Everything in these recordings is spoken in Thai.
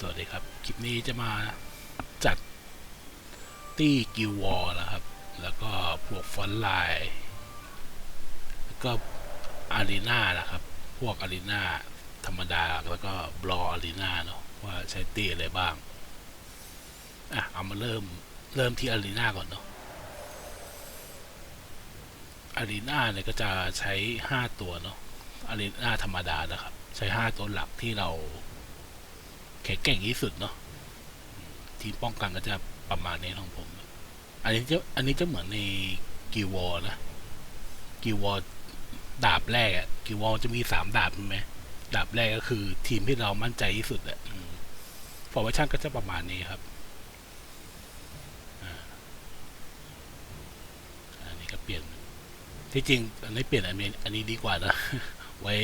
สวัสดีครับ คลิปนี้จะมาจัดตี้กิววอลนะครับ แล้วก็พวกฟอนไลน์แล้วก็อารีนานะครับ พวกอารีนาธรรมดา แล้วก็บลออารีนาเนาะว่าใช้ตี้อะไรบ้าง อะ เอามาเริ่ม เริ่มที่อารีนาก่อนเนาะอารีนาเนี่ยก็จะใช้ 5 ตัวเนาะอารีนาธรรมดานะครับ ใช้ 5 ตัวหลักที่เรา แข็งแกร่งที่สุดเนาะทีมป้องกันก็จะประมาณนี้ของผม อันนี้จะอันนี้จะเหมือนในกิวอนะกิวอดาบแรกอะกิวอจะมีสามดาบใช่ไหมดาบแรกก็คือ ทีมที่เรามั่นใจที่สุดอะฟอร์เวชั่นก็จะประมาณนี้ครับอันนี้ก็เปลี่ยนที่จริงอันนี้เปลี่ยนอันนี้อันนี้ดีกว่านะ ไว้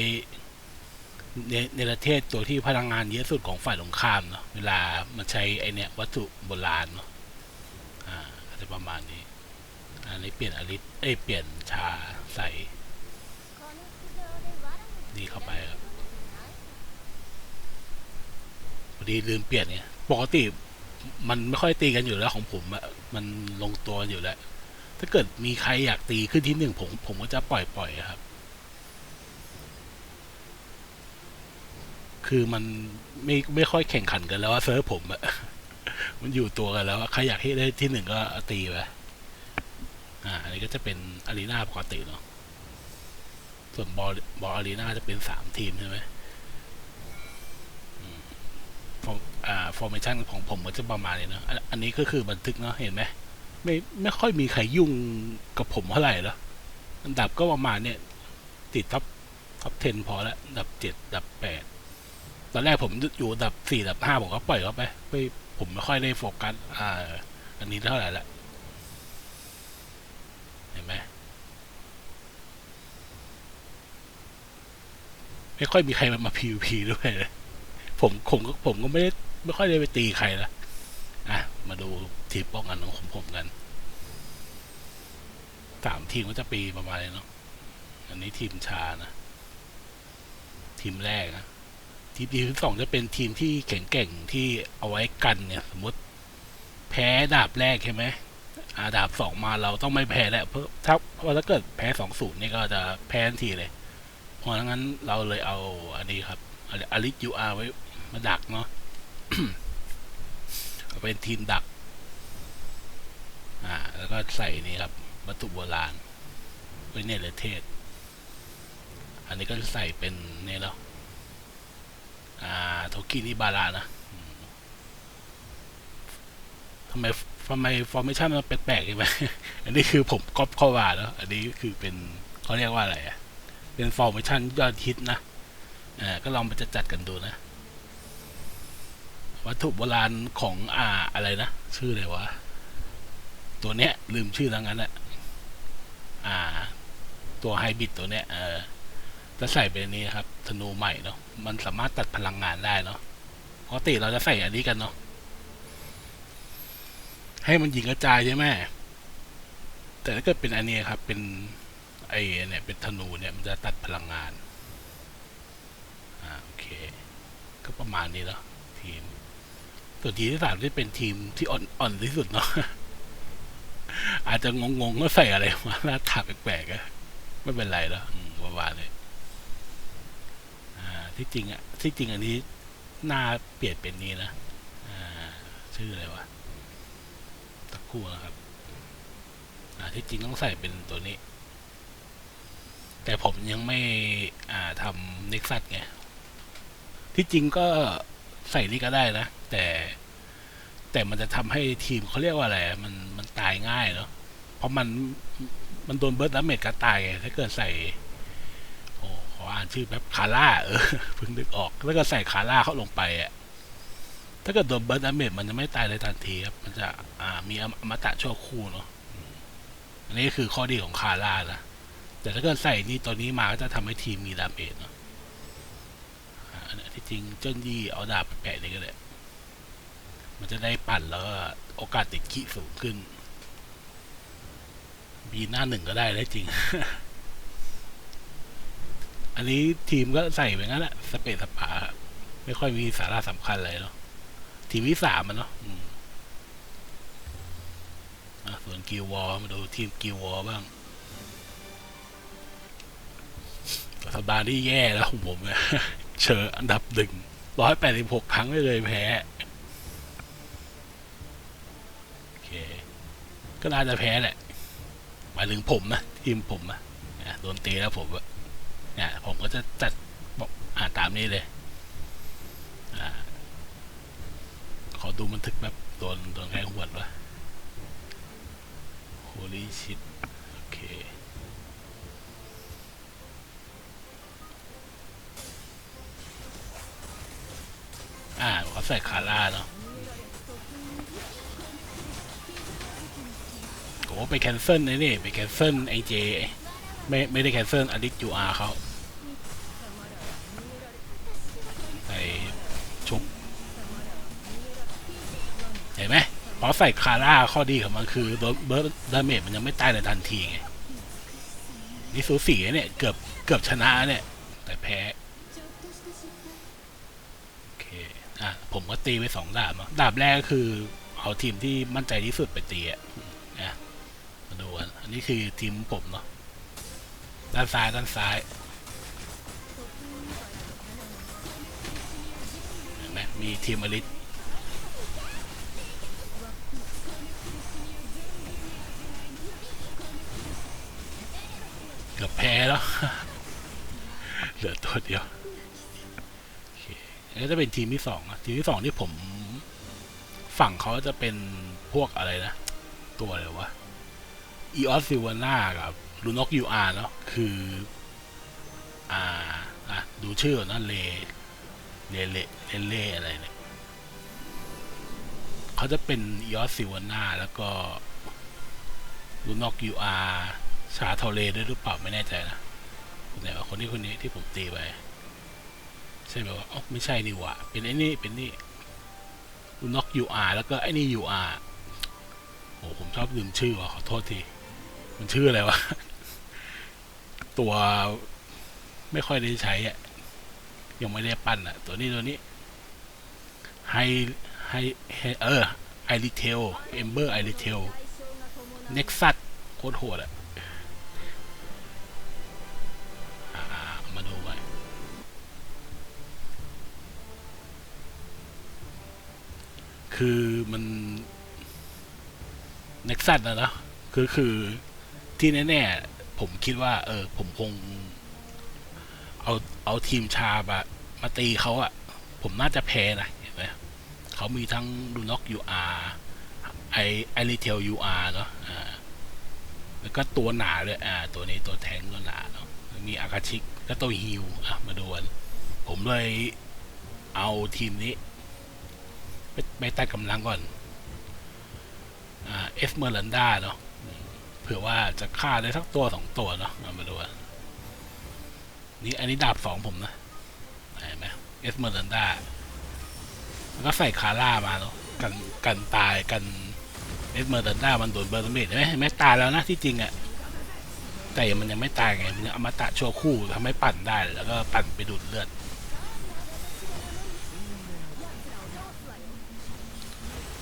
ในในประเทศตัวที่พลังงานเยอะสุดของฝ่ายตรงข้ามเนาะเวลามันใช้ไอเนี้ยวัตถุโบราณเนาะอ่าก็จะประมาณนี้อันนี้เปลี่ยนอลิสเอ้ยเปลี่ยนชาใส่ดีเข้าไปครับพอดีลืมเปลี่ยนเนี่ยปกติมันไม่ค่อยตีกันอยู่แล้วของผมอะมันลงตัวอยู่แล้ว ถ้าเกิดมีใครอยากตีขึ้นที่หนึ่งผมผมก็จะปล่อยปล่อยๆครับ คือมันไม่ไม่ค่อยแข่งขันกันแล้วว่าเซิร์ฟผมอะมันอยู่ตัวกันแล้วใครอยากให้ได้ที่หนึ่งก็ตีไปอ่าอันนี้ก็จะเป็นอารีนาปกติเนาะส่วนบอลบอลอารีนาจะเป็นสามทีมใช่ไหมอ่าฟอร์เมชันของผมก็จะประมาณนี้เนาะอันอันนี้ก็คือบันทึกเนาะเห็นไหมไม่ไม่ค่อยมีใครยุ่งกับผมเท่าไหร่แล้วอันดับก็ประมาณเนี่ย ติดท็อปท็อป10พอแล้วอันดับเจ็ดอันดับแปด ตอนแรกผมอยู่ดับสี่ดับห้าผมก็ปล่อยเขาไปไม่ผมไม่ค่อยได้โฟกัสอ่า อันนี้เท่าไหร่ละเห็นไหมไม่ค่อยมีใครมามา PVP ด้วยเลยผมผมก็ผมก็ไม่ได้ไม่ค่อยได้ไปตีใครละอะ มาดูทีมป้องกันของผมผมกันสามทีมก็จะปีประมาณนี้เนาะอันนี้ทีมชานะ ทีมแรกนะ ทีมทีมที่สองจะเป็นทีมที่แข็งแกร่งที่เอาไว้กันเนี่ยสมมติแพ้ดาบแรกใช่ไหมอาดาบสองมาเราต้องไม่แพ้แล้วเพราะถ้าเพราะถ้าเกิดแพ้สองศูนย์นี่ก็จะแพ้ทันทีเลย เพราะงั้นเราเลยเอาอันนี้ครับอลิสยูอาร์ไว้มาดักเนาะเป็นทีมดัก อ่า แล้วก็ใส่นี่ครับ วัตถุโบราณไว้ในปรเทศ อันนี้ก็ใส่เป็นนี่แล้ว อ่าโทกินิบาระนะทำไมทำไมฟอร์เมชันมันแปลกๆใช่ไหมอันนี้คือผมก๊อปเข้ามาแล้วอันนี้คือเป็นเขาเรียกว่าอะไรอะ เป็นฟอร์เมชันยอดฮิตนะอ่าก็ลองไปจะจัดกันดูนะ วัตถุโบราณของอ่าอะไรนะ ชื่ออะไรวะ ตัวเนี้ยลืมชื่อแล้วงั้นแหละอ่า ตัวไฮบริดตัวเนี้ยเออ จะใส่เป็นนี้ครับธนูใหม่เนาะมันสามารถตัดพลังงานได้เนาะปกติเราจะใส่อันนี้กันเนาะให้มันยิงกระจายใช่ไหมแต่ถ้าเกิดเป็นอันนี้ครับ เป็นไอเนี่ยเป็นธนูเนี่ยมันจะตัดพลังงานอ่าโอเค ก็ประมาณนี้เนาะทีมส่วนทีมที่สามที่เป็นทีมที่อ่อนอ่อนที่สุดเนาะอาจจะงงๆว่าใส่อะไรมาหน้าตาแปลกๆอะไม่เป็นไรแล้วอืมประมาณนี้ ที่จริงอะที่จริงอันนี้หน้าเปลี่ยนเป็นนี้นะอ่าชื่ออะไรวะตะคู่นะครับอ่าที่จริงต้องใส่เป็นตัวนี้ แต่ผมยังไม่อ่าทำเน็กซัสไง ที่จริงก็ใส่นี่ก็ได้นะ แต่แต่มันจะทำให้ทีมเขาเรียกว่าอะไร มันมันตายง่ายเนาะเพราะมันมันโดนเบิร์ดดาเมจก็ตายไงถ้าเกิดใส่ อ้ขออ่านชื่อแบบคาร่าเออเพิ่งนึกออก แล้วก็ใส่คาร่าเข้าลงไปอะถ้าเกิดโดนเบิร์ดดาเมจมันจะไม่ตายเลยทันทีครับ มันจะอ่ามีอมตะชั่วคู่เนาะอันนี้คือข้อดีของคาร่านะแต่ถ้าเกิดใส่นี่ตัวนี้มาก็จะทำให้ทีมมีดาเมจเนาะอันนี้ที่จริงเจ้ายี่เอาดาบแปะนี่ก็ได้มันจะได้ปั่นแล้วก็โอกาสติดขี้สูงขึ้น บีหน้าหนึ่งก็ได้ได้จริง อันนี้ทีมก็ใส่ไปงั้นแหละสเปซสปาไม่ค่อยมีสาระสำคัญอะไรเนาะทีมที่สามมันเนาะส่วนกิววอลมาดูทีมกิววอลบ้างสัปดาห์ที่แย่แล้วของผมเนี่ยเชออันดับหนึ่งร้อยแปดสิบหกครั้งไม่เคยแพ้ โอเค ก็น่าจะแพ้แหละ หมายถึงผมนะ ทีมผมนะโดนตีแล้วผมอะ เนี่ยผมก็จะจัดบอกอ่าตามนี้เลยอ่าขอดูบันทึกแบบโดนโดนใครหวดวะ holy shit โอเคอ่าเขาใส่คาร่าเนาะโอ้ไปแคนเซิลไอ้นี่ ไปแคนเซิลไอเจ ไม่ไม่ได้แคนเซิลอดิจูอาเขาใส่ชุบเห็นไหมพอใส่คาร่าข้อดีของมันคือเบิร์ดเบิร์ดดาเมจมันยังไม่ตายในทันทีไงนี่สูสีเนี่ย เกือบเกือบชนะเนี่ย แต่แพ้โอเคอะผมก็ตีไปสองดาบดาบแรกก็คือ เอาทีมที่มั่นใจที่สุดไปตีอะนะมาดูกันอันนี้คือทีมผมเนาะ ด้านซ้ายด้านซ้ายเห็นไหมมีทีมอลิสเกือบแพ้แล้ว เหลือตัวเดียวโอเคอันนี้จะเป็นทีมที่สองอะทีมที่สองที่ผมฝั่งเขาจะเป็นพวกอะไรนะ ตัวอะไรวะอีออสซิวาน่ากับ ลูนอกยูอาร์เนาะคืออ่าอะดูชื่อนะเลเลเลเลเลอะไรเนี่ยเขาจะเป็นอีอสซิวาน่าแล้วก็ลูนอกยูอาร์ชาทอเลด้วยหรือเปล่าไม่แน่ใจนะคนไหนว่าคนนี้คนนี้ที่ผมตีไปใช่ไหมว่าอ๋อไม่ใช่นี่ว่าเป็นไอ้นี่เป็นนี่ลูน็อกยูอาร์แล้วก็ไอ้นี่ยูอาร์โอ้ผมชอบลืมชื่อว่ะขอโทษที มันชื่ออะไรวะ ตัวไม่ค่อยได้ใช้อะ ยังไม่ได้ปั้นอะ ตัวนี้ตัวนี้ไฮไฮเออไอริเทลเอมเบอร์ไอริเทลเน็กซัสโคตรโหดอะมาดูไว้คือมันเน็กซัสนะนะคือคือที่แน่ๆ ผมคิดว่า เออ ผมคง เอาเอาทีมชาบะมาตีเขาอะผมน่าจะแพ้นะเห็นไหมเขามีทั้งดูน็อกยูอาร์ไอไอรีเทลยูอาร์เนาะอ่าแล้วก็ตัวหนาเลยอ่า ตัวนี้ตัวแทงตัวหนาเนาะมีอากาชิกและตัวฮิวอะมาดูกันผมเลยเอาทีมนี้ไปไปตัดกำลังก่อน อ่า เอสเมอรันดาเนาะ เผื่อว่าจะฆ่าได้สักตัวสองตัวเนาะามาดูนนี่อันนี้ดาบสองผมนะเห็นไหมเอสเมอรันดาแล้วก็ใส่คาร่ามาเนาะกันกันตายกันเอสเมอร์เดนด้ามันโดนเบอร์เมดเห็นไหมเห็นไหมตายแล้วนะที่จริงอะ่ะแต่มันยังไม่ตายไงมันยังอมตะชั่วคู่ทำให้ปั่นได้แล้วก็ปั่นไปดูดเลือด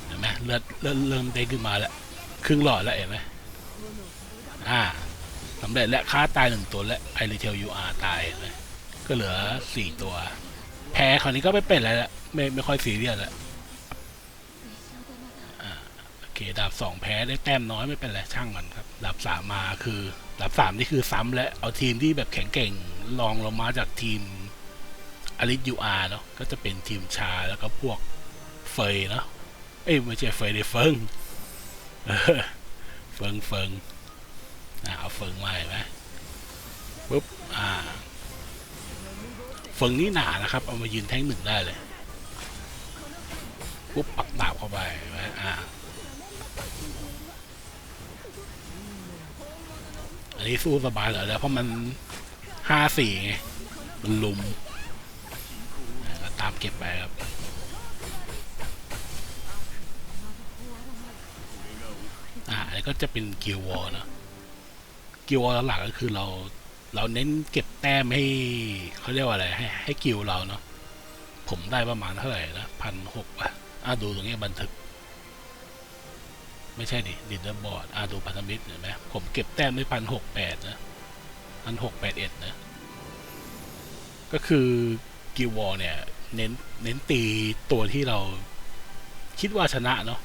เห็นไหมเลือดเริ่มเริ่มเด้งขึ้นมาแล้วครึ่งหลอดแล้วเห็นไหม อ่าสำเร็จและค่าตายหนึ่งตัวและไอริเทลยูอาร์ตายเห็นไหมก็เหลือสี่ตัว แพ้คราวนี้ก็ไม่เป็นอะไรละไม่ไม่ค่อยซีเรียสล้วโอเคดาบสองแพ้ได้แต้มน้อยไม่เป็นไรช่างมันครับดาบสามมาคือดาบสามนี่คือซ้ำและเอาทีมที่แบบแข็งเก่งลองลงมาจากทีมอลิสยูอาร์เนาะก็จะเป็นทีมชาแล้วก็พวกเฟยเนาะเอ้ยไม่ใช่เฟยเดเฟิงเฟิงเฟิง เอาเฟิงมาเห็นไหมปุ๊บอ่าเฟิงนี่หนานะครับ เอามายืนแท่งหนึ่งได้เลยปุ๊บปักดาบเข้าไปนไหมอ่าอันนี้สู้สบายเหรอแล้วเพราะมันห้าสี่ไงมันลุมอ่าก็ตามเก็บไปครับอ่าอันนี้ก็จะเป็นกิลวอลเนาะ กิลวอลหลักก็คือเรา เราเน้นเก็บแต้มให้เขาเรียกว่าอะไร ให้ให้กิลเราเนาะผมได้ประมาณเท่าไหร่นะพันหกอะอะดูตรงนี้บันทึก ไม่ใช่ดิดินเดอร์บอร์ดอะดูพันธมิตรเห็นไหมผมเก็บแต้มได้พันหกแปดนะพันหกแปดเอ็ดนะ ก็คือกิววอลเนี่ย เน้นเน้นตีตัวที่เราคิดว่าชนะเนาะ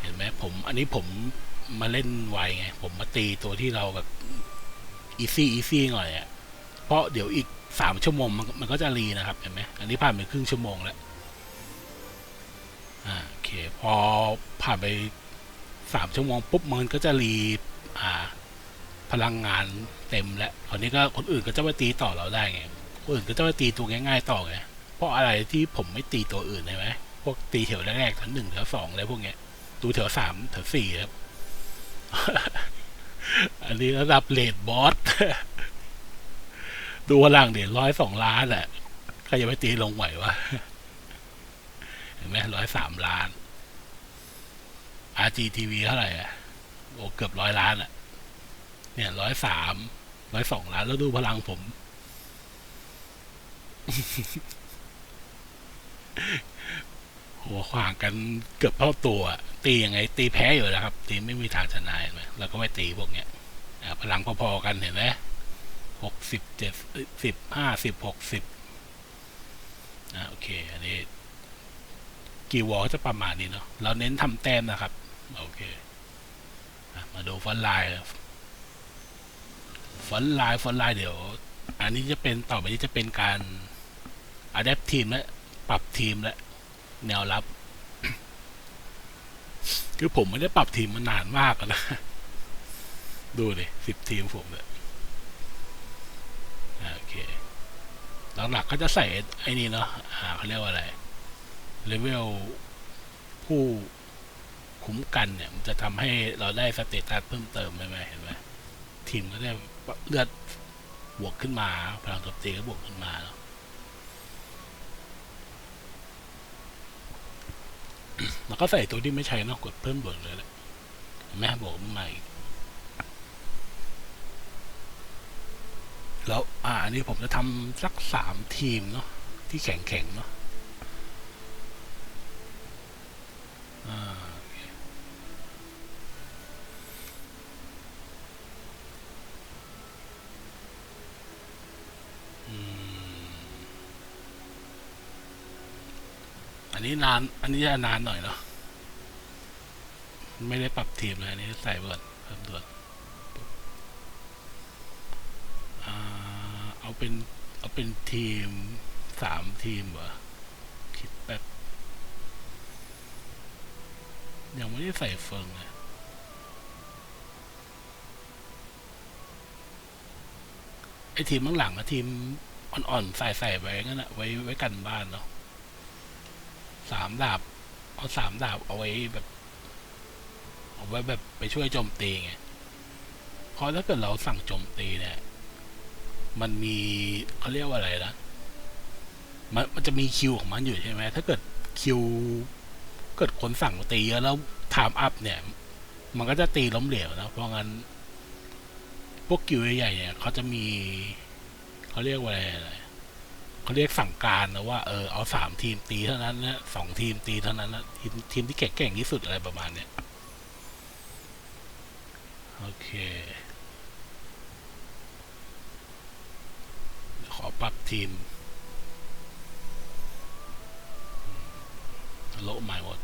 เห็นไหมผมอันนี้ผม มาเล่นไวไง ผมมาตีตัวที่เราแบบอีซี่อีซี่หน่อยอะ่ะเพราะเดี๋ยวอีกสามชั่วโมงมันมันก็จะรีนะครับเห็นไหมอันนี้ผ่านไปครึ่งชั่วโมงแล้วอ่าโอเค พอผ่านไปสามชั่วโมงปุ๊บมันก็จะรีอ่า พลังงานเต็มแล้วคราวนี้ก็คนอื่นก็จะมาตีต่อเราได้ไงคนอื่นก็จะมาตีตัวง่าย ๆ ต่อไงเพราะอะไรที่ผมไม่ตีตัวอื่นใช่ไหมพวกตีแถวแรกๆแถวหนึ่งแถวสองอะไรพวกเนี้ยดูแถวสามแถวสี่ครับ อันนี้ระดับเลดบอส ดูพลังเดี๋ยวร้อยสองล้านแหละใครจะไปตีลงไหววะ เห็นไหมร้อยสามล้าน RGTV เท่าไหร่อะ โอ้เกือบร้อยล้านอะ เนี่ยร้อยสามร้อยสองล้านแล้วดูพลังผม หัวขวางกันเกือบเท่าตัว ตียังไง ตีแพ้อยู่แล้วครับ ตีไม่มีทางชนะเห็นไหมแล้วก็ไม่ตีพวกเนี้ยพลังพอๆกันเห็นไหมหกสิบเจ็ดสิบห้าสิบหกสิบอ่าโอเค อันนี้กีวอลจะประมาณนี้เนาะเราเน้นทำแต้มนะครับ โอเคอมาดูฟอนไลน์ฟอนไลน์ฟอนไลน์เดี๋ยว อันนี้จะเป็นต่อไปนี้จะเป็นการอัดแอปทีมและปรับทีมและ แนวรับ คือผมไม่ได้ปรับทีมมานานมากแล้วนะ ดูดิสิบทีมผมเลยอ่าโอเคหลักๆก็จะใส่ไอ้นี่เนาะอ่าเขาเรียกว่าอะไรเลเวลผู้คุ้มกันเนี่ย มันจะทำให้เราได้สเตตัสเพิ่มเติมใช่ไหมเห็นไหมทีมก็ได้เลือดบวกขึ้นมา พลังตบตีก็บวกขึ้นมาเนาะ แล้วก็ใส่ตัวที่ไม่ใช้เนอกกดเพิ่มบวกเลยแหละเห็นไหมบวกมาอีกแล้วอ่าอันนี้ผมจะทำสักสามทีมเนาะที่แข็งๆเนาะอ่าโอเคอืม อันนี้นาน อันนี้จะนานหน่อยเนาะ ไม่ได้ปรับทีมเลยอันนี้ใส่เบิร์ดเพิ่มด่วนเอาเป็น เอาเป็นทีมสามทีมเหรอ คิดแบบยังไม่ได้ใส่เฟิงเลยไอทีมข้างหลังอะทีมอ่อนๆใส่ใส่ไปงั้นอะไว้ไว้กันบ้านเนาะ สามดาบ เอาสามดาบเอาไว้แบบเอาไว้แบบไปช่วยโจมตีไงเพราะถ้าเกิดเราสั่งโจมตีเนี่ย มันมีเขาเรียกว่าอะไรนะมันมันจะมีคิวของมันอยู่ใช่ไหมถ้าเกิดคิว เกิดคนสั่งตีเยอะแล้วไทม์อัพเนี่ย มันก็จะตีล้มเหลวนะ เพราะงั้น พวกกิวใหญ่ๆเนี่ยเขาจะมีเขาเรียกว่าอะไร เขาเรียกสั่งการนะว่าเออเอาสามทีมตีเท่านั้นนะสองทีมตีเท่านั้นนะทีมทีมที่แข็งแกร่งที่สุดอะไรประมาณเนี้ยโอเคขอปรับทีมโลใหม่หมด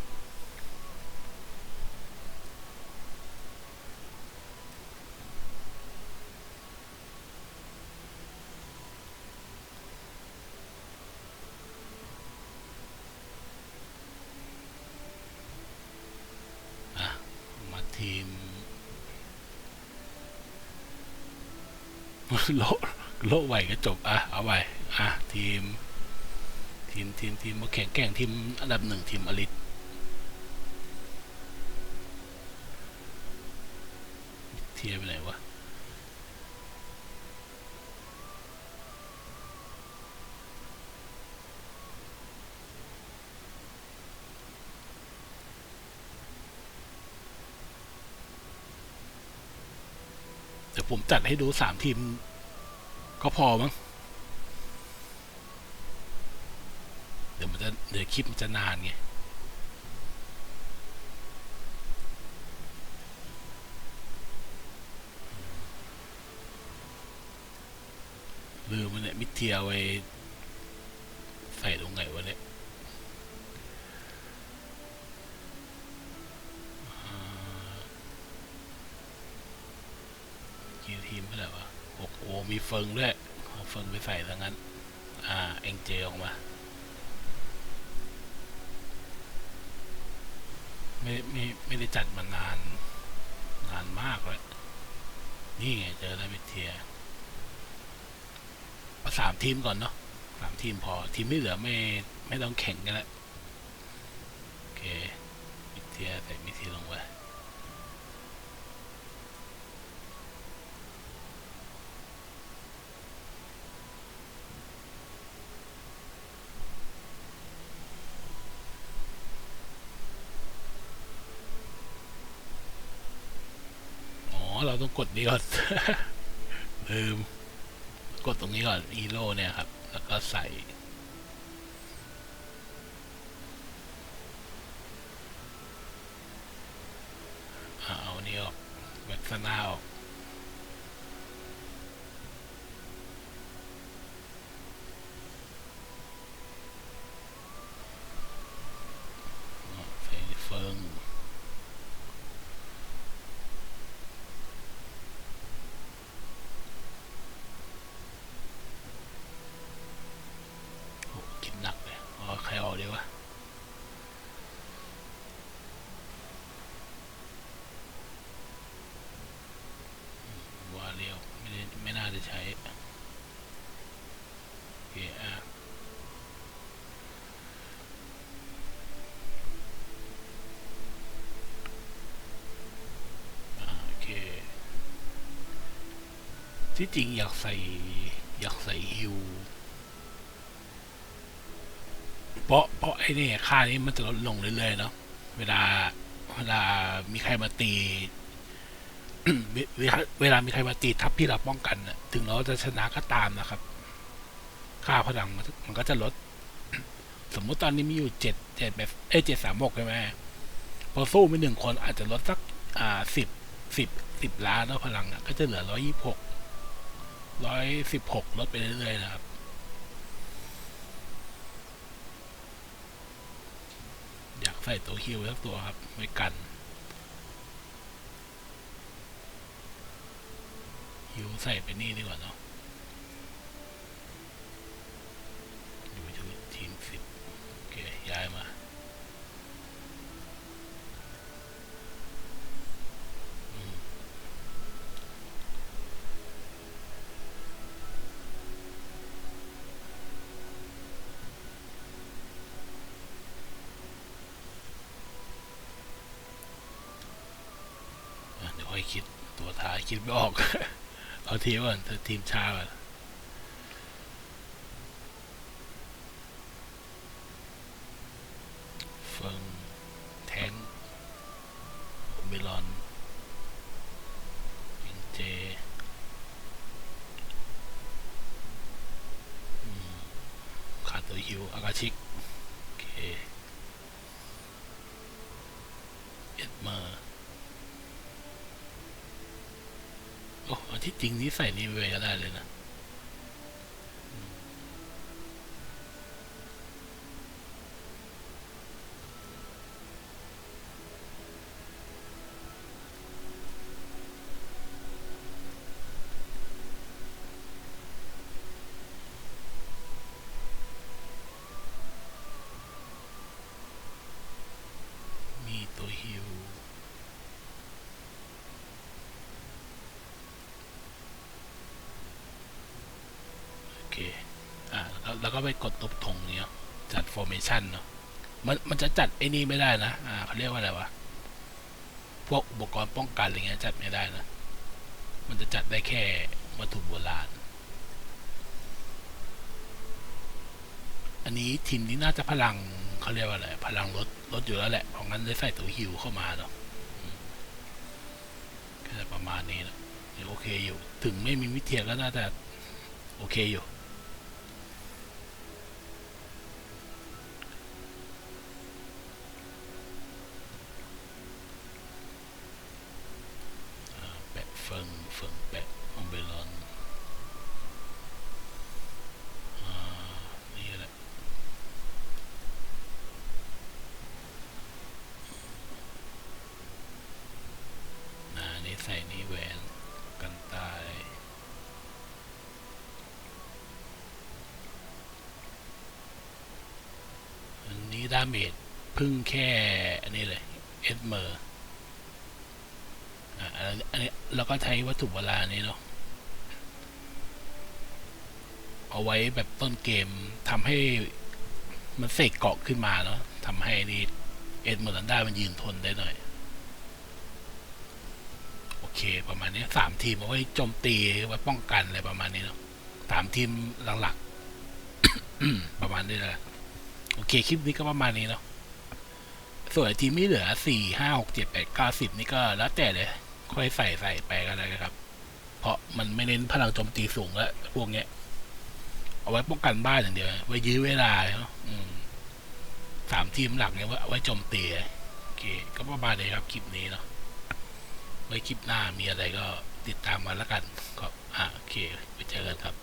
อะ มาทีม โละโละไหวก็จบอะเอาไว้อะทีม ทีมทีมทีมมาแข่งแข่งทีมอันดับหนึ่งทีมอลิส ผมจัดให้ดูสามทีม ก็พอมั้ง เดี๋ยวมันจะเดี๋ยวคลิปมันจะนานไง ลืมมันเนี่ยมิเทียไว้ ใส่ตรงไหน อ้โหมีเฟิงด้วยเอาเฟิงไปใส่ทั้งนั้น อ่า เอ็งเจออกมา ไม่ไม่ไม่ได้จัดมานาน นานมากแล้วนี่ไงเจอแล้วมิเทียเอาสามทีมก่อนเนาะสามทีมพอ ทีมที่เหลือไม่ไม่ต้องแข่งกันแล้ว โอเคมิเทียใส่มิเทียลงไปอ๋อ เราต้องกดนี้ก่อน ลืม กดตรงนี้ก่อนอีโร่เนี่ยครับ แล้วก็ใส่ เอาอันนี้ออกแว็กซ์นาออกอ่าใส่เฟิงโอ้คิดหนักเลยอ๋อใครออก ดีวะวาเรียวไม่ได้ไม่น่าจะใช้โอเคอะอ่าโอเคที่จริงอยากใส่ อยากใส่ฮิว ราะเพราะไอ้นี่ค่านี้มันจะลดลงเรื่อยๆเนาะเวลาเวลามีใครมาตีเวลามีใครมาตีทัพที่เราป้องกันนะถึงเราจะชนะก็ตามนะครับ ค่าพลังมันก็จะลด สมมุติตอนนี้มีอยู่เจ็ดเจ็ดแบบเอ้เจ็ดสามหกใช่ไหมพอสู้ไปหนึ่งคนอาจจะลดสักอ่าสิบสิบสิบล้านแล้วพลังอะก็จะเหลือร้อยยี่หกร้อยสิบหกลดไปเรื่อยๆนะครับ อยาก ใส่ตัวฮิวสักตัวครับ ไว้กันฮิวใส่ไปนี่ดีกว่าเนาะอยู่ที่ทีมสิบโอเค ย้ายมาอืมอะเดี๋ยวค่อยคิดตัวท้าย คิดไม่ออก เอาทีมก่อนทีมชาก่อนเฟิงแทงโอเบรอนเอ็นเจอืมขาดตัวฮิวอากาชิก โอเค เอ็ดเมอร์ โอ้เอา ที่จริงนี่ใส่นี่ไปก็ได้เลยนะอืมมีตัวฮิว โอ เคอ่าแล้วก็ไปกดตบธงเนี้ยจัด formation เนาะมันมันจะจัดไอ้นี่ไม่ได้นะอ่าเขาเรียกว่าอะไรวะพวกอุปกรณ์ป้องกันอะไรเงี้ยจัดไม่ได้นะมันจะจัดได้แค่วัตถุโบราณอันนี้ทีมนี้น่าจะพลังเขาเรียกว่าอะไรพลังลดลดอยู่แล้วแหละเพราะงั้นได้ใส่ตัวฮิวเข้ามาเนาะก็จะประมาณนี้นะยังโอเคอยู่ ถึงไม่มีวิเทียก็น่าจะโอเคอยู่ ฝั่งฝั่งแปะของเบลอนนี่แหละนี่ใส่นี่แหวนกันตายนนี้ดาเมจพึ่งแค่ อันนี้เลย เอ็ดเมอร์ อันนี้เราก็ใช้วัตถุโบราณนี้เนาะเอาไว้แบบต้นเกมทำให้มันเสกเกาะขึ้นมาเนาะทำให้นี่เอ็ดเมอร์ลันด้ามันยืนทนได้หน่อย โอเคประมาณนี้สามทีมเอาไว้โจมตีไว้ป้องกันอะไรประมาณนี้เนาะสามทีมหลักๆประมาณนี้แหละโอเคคลิปนี้ก็ประมาณนี้เนาะส่วนทีมที่เหลือสี่ห้าหกเจ็ดแปดเก้าสิบนี่ก็แล้วแต่เลย ค่อยใส่ใส่ไปกันเลยครับ เพราะมันไม่เน้นพลังโจมตีสูงแล้วพวกเนี้ย เอาไว้ป้องกันบ้านอย่างเดียว ไว้ยื้อเวลาเนาะสามทีมหลักเนี่ยไว้เอาไว้โจมตีโอเค ก็ประมาณนี้ครับคลิปนี้เนาะไว้คลิปหน้ามีอะไรก็ติดตามมาแล้วกัน ก็อ่าโอเคไปเจอกันครับ